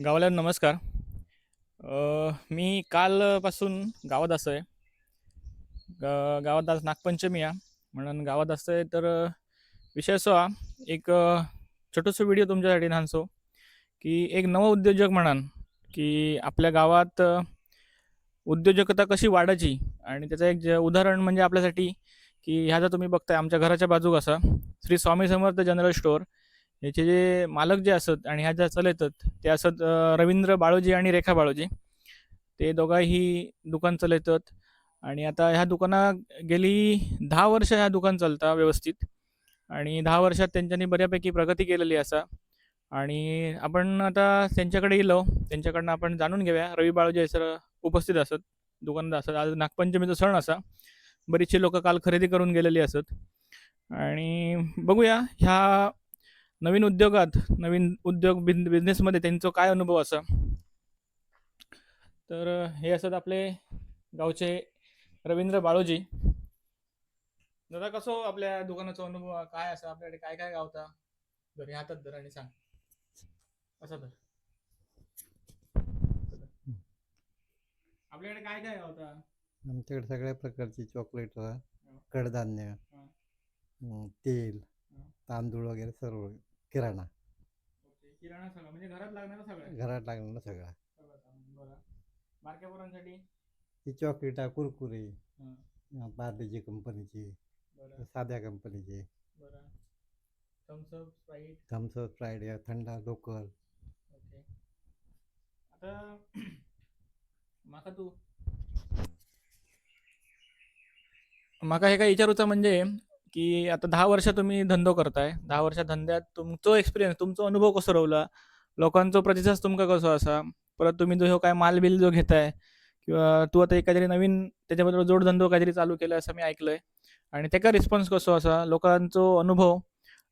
गावाला नमस्कार. मी कालपासून गावात असं आहे ग- गावात आज नागपंचमी आहे. म्हणून गावात असं आहे तर विषय असो हा. एक छोटंसं व्हिडिओ तुमच्यासाठी न्हानसो की एक नव उद्योजक म्हणान की आपल्या गावात उद्योजकता कशी वाढायची? आणि त्याचं एक ज उदाहरण म्हणजे आपल्यासाठी की ह्या जर तुम्ही बघताय. आमच्या घराच्या बाजूक असा. Shri Swami Samarth general store. याचे जे मालक जे असत आणि ह्या ज्या चलयतात ते असत रवींद्र बाळोजी आणि रेखा बाळोजी. ते दोघंही दुकान चलयतात आणि आता ह्या दुकानात गेली दहा वर्ष ह्या दुकान चलता व्यवस्थित. आणि दहा वर्षात त्यांच्यानी बऱ्यापैकी प्रगती केलेली असा. आणि आपण आता त्यांच्याकडे गेलो त्यांच्याकडनं आपण जाणून घेऊया. रवी बाळोजी सर उपस्थित असत दुकानदार असत. आज नागपंचमीचा सण असा. बरीचशी लोक काल खरेदी करून गेलेली असत. आणि बघूया ह्या नवीन उद्योगात नवीन उद्योग बिझनेसमध्ये त्यांचा काय अनुभव असा? तर हे असत आपले गावचे रवींद्र बाळोजी. दादा कसो आपल्या दुकानाचा अनुभव काय असा आपल्याकडे काय काय गावता? हे हातात धर आणि सांग. असं धर. आपल्याकडे काय काय गावता? आमच्याकडे सगळ्या प्रकारची चॉकलेट कडधान्य तेल. तांदूळ वगैरे सर्व. किराणा. ओके किराणा सगळं म्हणजे घरात लागणारं सगळं? घरात लागणारा सगळा. सगळं सामान, बरं बारक्या पोरांसाठी? ही चॉकलेटा कुरकुरे हं. पार्लेजी कंपनीची बरं. साध्या कंपनीची बरं. थम्सअप स्प्राईट थम्सअप स्प्राईड या थंडा लोकल. ओके. आता माका तू. माका हे काय विचारूचं म्हणजे की आता दहा वर्ष तुम्ही धंदो करताय. दहा वर्ष धंद्यात तुमचो एक्सपिरियन्स तुमचो अनुभव कसो रवला? लोकांचो प्रतिसाद तुमका कसो असा परत तुम्ही जो ह्यो काय माल बिल जो घेताय किंवा तू आता एक काहीतरी नवीन त्याच्याबद्दल जोडधंदो काहीतरी चालू केला असं मी ऐकलंय. आणि त्याचा रिस्पॉन्स कसो असा लोकांचो अनुभव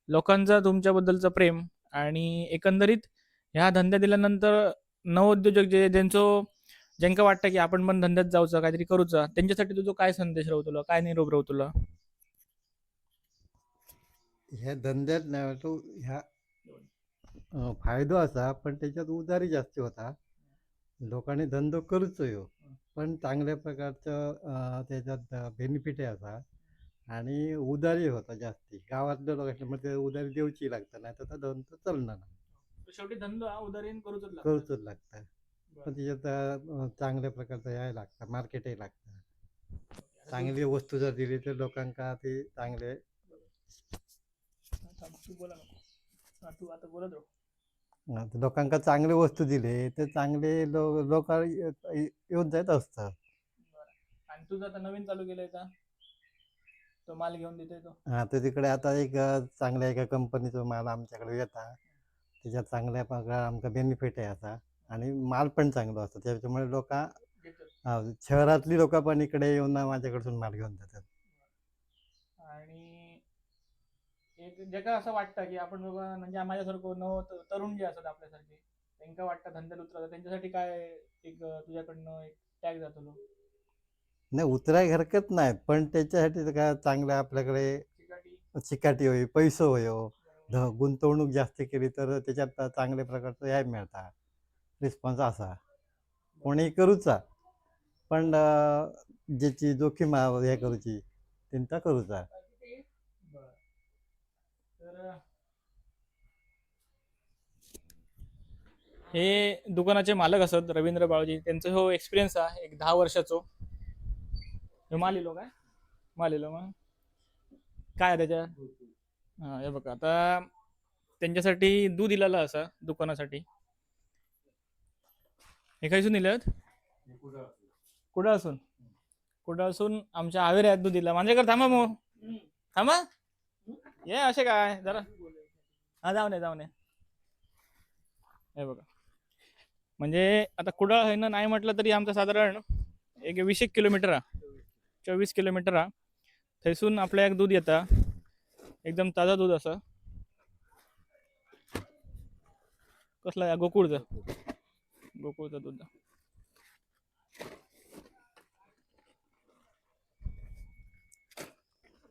लोकांचा तुमच्याबद्दलचं प्रेम आणि एकंदरीत ह्या धंद्या दिल्यानंतर नवउद्योजक जे ज्यांचं ज्यांका वाटतं की आपण पण धंद्यात जाऊचा काहीतरी करूचा त्यांच्यासाठी तुझं काय संदेश राहू तुला काय निरोप राहू तुला ह्या धंद्यात नाही तो ह्या फायदो असा पण त्याच्यात उधारी जास्त होता. लोकांनी धंदो करूच ह्यो पण चांगल्या प्रकारचं त्याच्यात बेनिफिट आहे असा. आणि उधारी होता जास्ती. गावातल्या लोकांना मग ते उधारी देऊची लागतं नाही तर तो धंदो चालणार नाही. शेवटी धंदो हा उदारीन करूच करूच लागतं. पण त्याच्यात चांगल्या प्रकारचं हे लागतं मार्केटही लागतं. चांगली वस्तू जर दिली तर लोकांका ते चांगले तू बोला नको. तू आता बोलत राहू. अं, लोकांका चांगली वस्तू दिली तर चांगले लोक येऊन जात असतात. आणि तुझं आता नवीन चालू केलंय का? तो माल घेऊन देतोय तो? हा तर तिकडे आता एक अं, चांगल्या एका कंपनीचा माल आमच्याकडे येता. त्याच्यात चांगल्या प्रकार आमका बेनिफिट आहे आता. आणि माल पण चांगला असतो. त्याच्यामुळे लोक शहरातली लोक पण इकडे येऊन माझ्याकडून माल घेऊन जातात. आणि एक जगा असं वाटतं की आपण बाबा म्हणजे माझ्यासारखं नव तरुण जे असतात आपल्यासारखे त्यांना वाटतं धंद्यात उतरतात त्यांच्यासाठी काय एक तुझ्याकडनं एक टॅग जातो नाही उतराय हरकत नाही पण त्याच्यासाठी काय चांगलं आपल्याकडे चिकाटी. होई पैसो होयो ध गुंतवणूक जास्त केली तर त्याच्यात चांगल्या प्रकारचं हे मिळता. रिस्पॉन्स असा. कोणी करूचा पण ज्याची जोखीम हे करूची त्यांचा करूचा हे दुकानाचे मालक असत रवींद्र बाळजी. त्यांचा हो एक्सपिरियन्स आहे एक दहा वर्षाचो. माल इलो काय? माल इलो मग. काय आहे त्याच्या? हा हे बघा. आता त्यांच्यासाठी दूध इलेला असा दुकानासाठी. हे खायसून दिलं कुठं असून कुठं असून आमच्या आवेऱ्यात दूध दिला. माझ्याकडे थांबा मग. थांबा. ये असे काय जरा. हा जाऊन ये जाऊन ये हे बघा. म्हणजे आता कुडाळ आहे ना नाही म्हटलं तरी आमचं साधारण एक वीस एक किलोमीटर हा चोवीस किलोमीटर हा थंयसून आपल्या एक दूध येता. एकदम ताजा दूध असं. कसला या गोकुळचं. गोकुळचं दूध.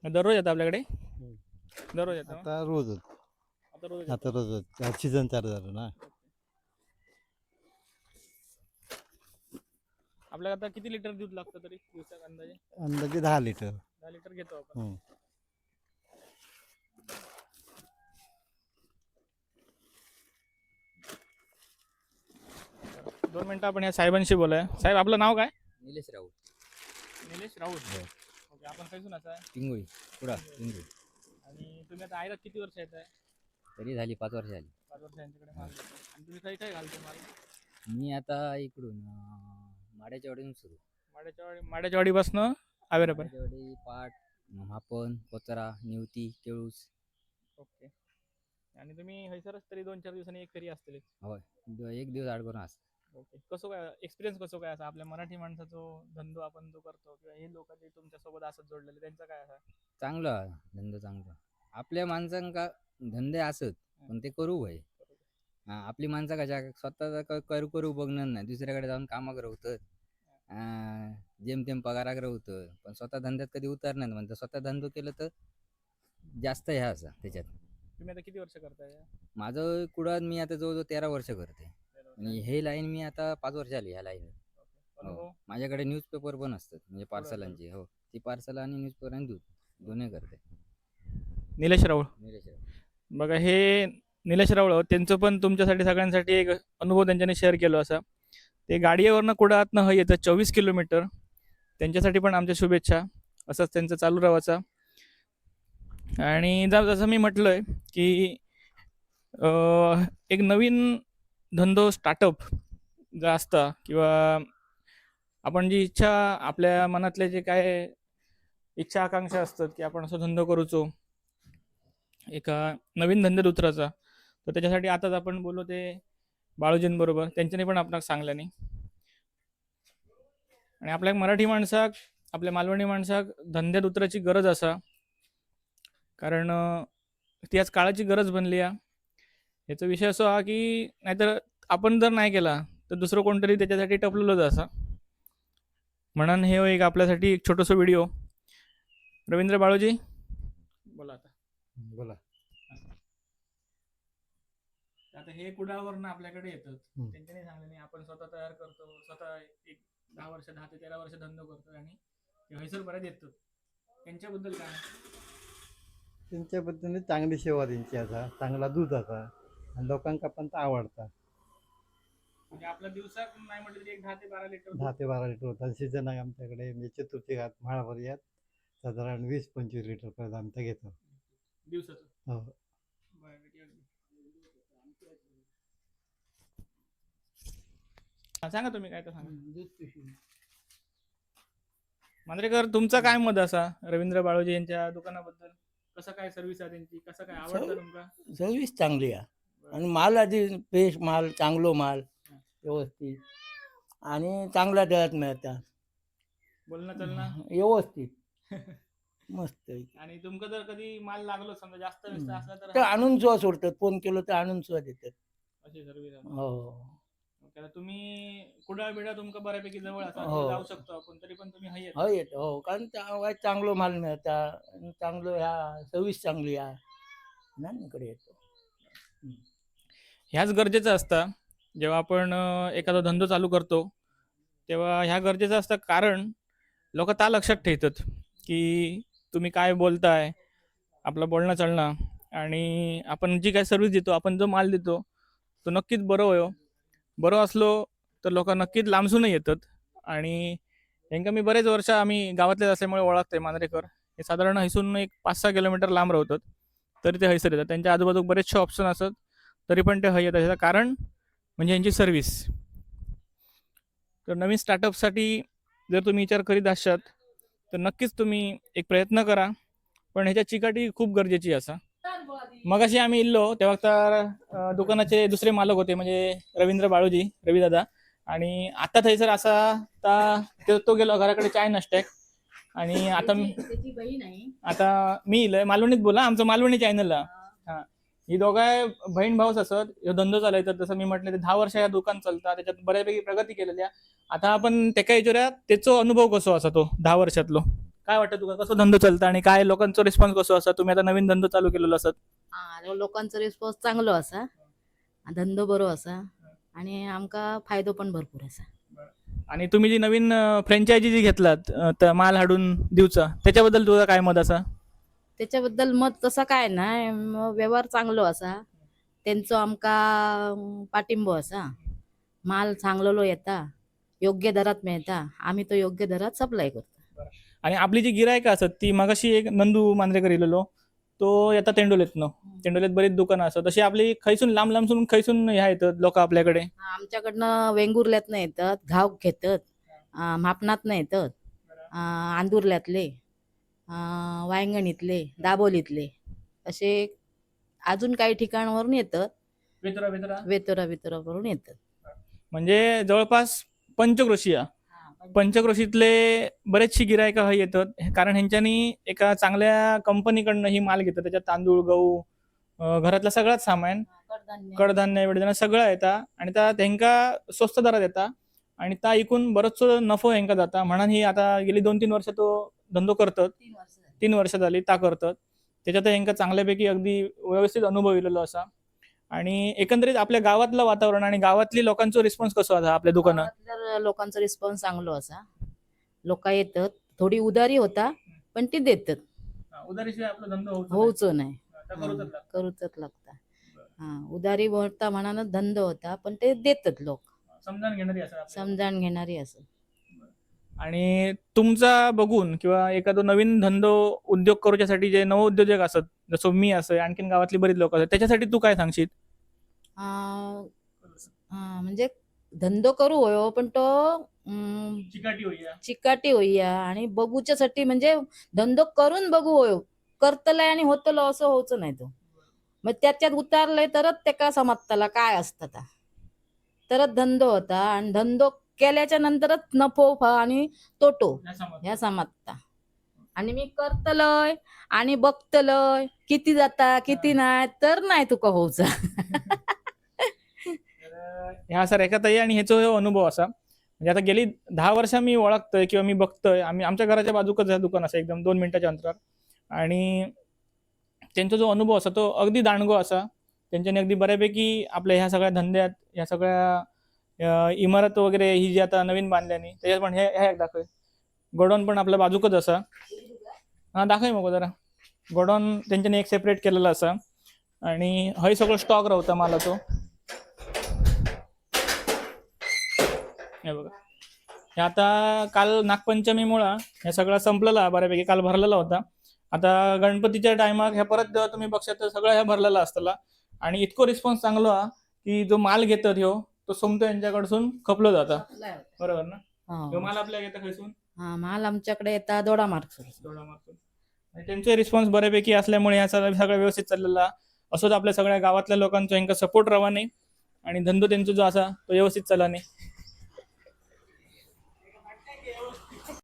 दररोज येतं आपल्याकडे? दररोज येतं आता रोजच आता रोज येतं. आता रोजच सीझन चालू झालं ना. आपल्याला आता किती लिटर दूध लागतं तरी? दिवसाक अंदाजे? अंदाजे दहा लिटर. दहा लिटर घेतो आपण. हं. दोन मिनिटं आपण या साहेबांशी बोलाय. साहेब आपलं नाव काय? निलेश राऊत. निलेश राऊत. हो. ओके आपण खैसून असा आहे? पिंगोळी. पुढा पिंगोळी. आता आयला किती वर्ष येत आहे तरी झाली पाच वर्ष झाली. पाच वर्ष यांच्याकडे माल घेतो. आणि तुम्ही काही काय घालतो माल मी आता इकडून अं, माड्याच्या सुरू. माड्याच्या वाडी माड्याच्या वाडीपासनं आवेरापर्यंत माड्याच्या वाडी पाट मापन कोचरा निवती केळूस. ओके. आणि तुम्ही हैसरच तरी दोन चार दिवसांनी एक फेरी असतील. द- एक दिवस आड करून असत ओके. कसं काय एक्सपिरियन्स कसं काय असा? आपल्या मराठी माणसाचा जो धंदो आपण जो करतो किंवा हे लोक जे तुमच्यासोबत असत जोडलेले त्यांचा काय असा? चांगलं धंदा चांगला. आपल्या माणसांका धंदे असत पण ते करू भाई हा आपली माणसं कशा स्वतःचा करू करू बघणार नाही. दुसऱ्याकडे जाऊन कामाक रवतात जेमतेम पगाराक रवतं पण स्वतः धंद्यात कधी उतरणार नाही म्हणतं स्वतः धंदो केलं तर जास्त ह्या असं त्याच्यात. तुम्ही आता किती वर्ष करताय? माझं कुडात मी आता जवळजवळ तेरा वर्ष करते. आणि हे लाईन मी आता पाच वर्ष आली ह्या लाईन अनुभव? माझ्याकडे न्यूजपेपर पण असतात. म्हणजे पार्सलांची हो. ती पार्सल आणि न्यूजपेपर आणि दूध दोन्ही करते. निलेश राऊळ. बघा हे निलेश रावळ त्यांचं पण तुमच्यासाठी सगळ्यांसाठी एक अनुभव त्यांच्याने शेअर केलो असा. ते गाडीवरनं कुडातनं ह येतं चोवीस किलोमीटर. त्यांच्यासाठी पण आमच्या शुभेच्छा. असंच त्यांचं चालू राहायचा आणि जसं मी म्हटलंय की अं, एक नवीन धंदो स्टार्टअप जो असता किंवा आपण जी इच्छा आपल्या मनातले जे काय इच्छा आकांक्षा असतात की आपण असं धंदो करूचो एका नवीन धंद्यात उतरायचा. तर त्याच्यासाठी आताच आपण बोललो ते बाळूजींबरोबर त्यांच्यानी पण आपणास सांगलं नाही. आणि आपल्या मराठी माणसाक आपल्या मालवणी माणसाक धंद्यात उतराची गरज असा. कारण ती आज काळाची गरज बनली आहे याचा विषय असो हा की नाहीतर आपण जर नाही केला तर दुसरं कोणतरी त्याच्यासाठी टपलेलंच असा. म्हणून हे एक आपल्यासाठी एक छोटंसं व्हिडिओ रवींद्र बाळूजी? बोला आता. बोला. आता हे कुडावरनं आपल्याकडे येतात हम्म. त्यांच्यानी सांगलं नाही आपण स्वतः तयार करतो. स्वतः एक दहा वर्ष दहा ते तेरा वर्ष धंदा करतो आणि ते हैसर बऱ्याच येतात त्यांच्याबद्दल काय? त्यांच्याबद्दल चांगली सेवा त्यांची असा चांगला दूध असा आणि लोकांका पण तो आवडता. म्हणजे आपला दिवसात नाही म्हटलं तरी एक दहा ते बारा लिटर दहा ते बारा लिटर होता सीझन आहे आमच्याकडे. म्हणजे चतुर्थी घात म्हाळाभर यात साधारण वीस पंचवीस लिटर पर्यंत आमचं घेतो. दिवसाचं. हो. बरं. हा, सांगा तुम्ही काय तर सांगा. मांजरेकर तुमचं काय मत असा रवींद्र बाळोजी यांच्या दुकानाबद्दल? कसं काय सर्व्हिस आहे त्यांची? कसं काय आवडतं तुमका? सर्विस चांगली आहे. आणि माल आधी फ्रेश माल चांगलो माल व्यवस्थित. आणि चांगल्या दरात मिळतात. बोलणं चालणं व्यवस्थित. मस्त आहे. आणि तुमका जर कधी माल लागलो समजा जास्त व्यस्त हम्म. असला तर तर आणून सुद्धा सोडतात फोन केलं तर आणून सुद्धा देतात. अशी आहे हो. आता तुम्ही कुडाळ बिडा तुमका बऱ्यापैकी जवळ असा हो. जाऊ शकतो आपण तरी पण तुम्ही हाय हो येत हो. कारण त्या चांगलो माल मिळतात आणि चांगलं ह्या सर्विस चांगली आहे ना इकडे येतो. ह्याच गरजेचं असतं. जेव्हा आपण अं, एखादा धंदो चालू करतो तेव्हा ह्या गरजेचं असतं कारण लोक त्या लक्षात ठेवतात की तुम्ही काय बोलताय? आपलं बोलणं चालणं. आणि आपण जी काय सर्व्हिस देतो आपण जो माल देतो तो नक्कीच बरं होयो हो. बरं असलो तर लोक नक्कीच लांबसूनही येतात. आणि यांका मी बरेच वर्ष आम्ही गावातलेच असल्यामुळे ओळखते मांजरेकर. हे साधारण हैसून एक पाच सहा किलोमीटर लांब राहतात. तरी ते हैसर येतात. त्यांच्या आजूबाजूक बरेचसे ऑप्शन असतात. तरी पण ते हय येतात. ह्याचं कारण म्हणजे यांची सर्व्हिस तर नवीन स्टार्टअपसाठी जर तुम्ही विचार करीत असाल तर नक्कीच तुम्ही एक प्रयत्न करा पण ह्याच्या चिकाटी खूप गरजेची असा. मगाशी आम्ही इल्लो तेव्हा तर दुकानाचे दुसरे मालक होते म्हणजे रवींद्र बाळूजी रविदादा आणि आता थंयसर असा ता तो- गेलो घराकडे चाय नसते आणि आता आता मी इलय मालवणीत बोला आमचं मालवणी चॅनलला हा. ही दोघाय बहीण भाऊच असत. ह्यो धंदो चालायचा. जसं मी म्हटलं ते दहा वर्ष या दुकान चालता त्याच्यात बऱ्यापैकी प्रगती केलेली आहे आता आपण तेका विचारूया त्याचो अनुभव कसो असा तो दहा वर्षातलो? काय वाटतं तुका कसो धंदो चालता आणि काय लोकांचा रिस्पॉन्स कसो असा? तुम्ही आता नवीन धंदो चालू केलेलो असत. हा लोकांचो रिस्पॉन्स चांगलो असा. धंदो बरो असा. आणि आमका फायदो पण भरपूर असा. आणि तुम्ही जी नवीन फ्रँचायझी जी घेतलात माल हाडून दिवचा त्याच्याबद्दल तुझं काय मत असा? त्याच्याबद्दल मत तसं काय नाही. म व्यवहार चांगलो असा. त्यांचो आमका पाठिंबो असा. माल चांगलो येता. योग्य दरात मिळता. आम्ही तो योग्य दरात सप्लाय करतो. आणि आपली जी गिरायका असत ती मगाशी एक नंदू मांद्रेकर इलेलो तो येता तेंडोलेतनं. तेंडोलेत बरीच दुकानं असतात. तशी आपली खैसून लांब लांबसून खैसून ह्या येतात लोक आपल्याकडे. आमच्याकडनं वेंगुर्ल्यातनं येतात घाव घेतात अं, मापनातनं येतात आंदुर्ल्यातले. वायंगणीतले दाबोलीतले असे अजून काही ठिकाणावरून येतात वेतरा वेतरा? वेतोरा वितोरावरून येतात म्हणजे जवळपास पंचक्रोशिया. पंचक्रोशीतले बरेचशी गिरायका येतात. कारण ह्यांच्यानी एका चांगल्या कंपनीकडनं ही माल घेतात. त्याच्यात तांदूळ गहू घरातलं सगळंच सामान कडधान्य. कडधान्य बिडधान्य सगळं येता. आणि त्या तेंका स्वस्त दरात येता. आणि त्या ऐकून बरचसो नफो हेंका जाता. म्हणून ही आता गेली दोन तीन वर्ष तो धंदो करतात. तीन वर्ष झाली. ता करतात. त्याच्यात हेंका चांगल्यापैकी अगदी व्यवस्थित अनुभव येलेलो असा. आणि एकंदरीत आपल्या गावातलं वातावरण आणि गावातली लोकांचा रिस्पॉन्स कसो आता आपल्या दुकानात? लोकांचा रिस्पॉन्स चांगलो असा. लोक येतात. थोडी उदारी होता पण ती देतात. उदारीशिवाय आपला धंदा होऊच नाही. करूच लागता. हा उदारी होता म्हणानच धंदो होता पण ते देतात लोक. समजावून घेणारी. समजावून घेणारी असं आणि तुमचा बघून किंवा एखादं नवीन धंदो उद्योग करूच्यासाठी जे नव उद्योजक असत जसं मी असं आणखीन गावातली बरीच लोक असतात त्याच्यासाठी तू काय सांगशील? म्हणजे धंदो करू होयो पण तो चिकाटी होईया. चिकाटी होईया आणि बघूच्यासाठी म्हणजे धंदो करून बघू होयो. करतलाय आणि होतलो असं होऊच नाही तो. मग त्याच्यात उतारलंय तरच त्याका समजतला काय असतं तरच धंदो होता आणि धंदो केल्याच्या नंतरच नफो फ आणि तोटो ह्या समजता आणि मी करतलय आणि बघतलय. किती जाता किती नाही तर नाही तुका होऊचा. ह्या सर एका ताई आणि ह्याचा जो अनुभव असा. म्हणजे आता गेली दहा वर्ष मी ओळखतोय किंवा मी बघतोय. आम्ही आमच्या घराच्या बाजूकच दुकान असं एकदम दोन मिनिटाच्या अंतरावर. आणि त्यांचा जो अनुभव असा तो अगदी दांडगो असा. त्यांच्यानी अगदी बऱ्यापैकी आपल्या ह्या सगळ्या धंद्यात ह्या सगळ्या इमारत वगैरे ही जी आता नवीन बांधल्याने त्याच्यात पण हे ह्या दाखवे दाखव. गोडाऊन पण आपल्या बाजूकच असा. हा दाखव मग जरा. गोडाऊन त्यांच्यानी एक सेपरेट केलेला असा. आणि हय सगळं स्टॉक राहता मालाचो. हे बघा. हे आता काल नागपंचमीमुळं हे सगळं संपलेला बऱ्यापैकी काल भरलेला होता. आता गणपतीच्या टायमाक ह्या परत जेव्हा तुम्ही बघशात तर सगळं ह्या भरलेला असतला. आणि इतको रिस्पॉन्स चांगलो हा की जो माल घेतात ह्यो तो सोमतो यांच्याकडसून खपलो जाता. बरोबर ना? ह्यो माल आपल्या घेता खैसून हा माल आमच्याकडे येतात दोडा मार्क दोडा मार्कून आणि त्यांचे रिस्पॉन्स बऱ्यापैकी असल्यामुळे ह्या सगळं सगळं व्यवस्थित चाललेला. असोच आपल्या सगळ्या गावातल्या लोकांचा सपोर्ट राहा नाही आणि धंदो त्यांचा जो असा तो व्यवस्थित चालला नाही.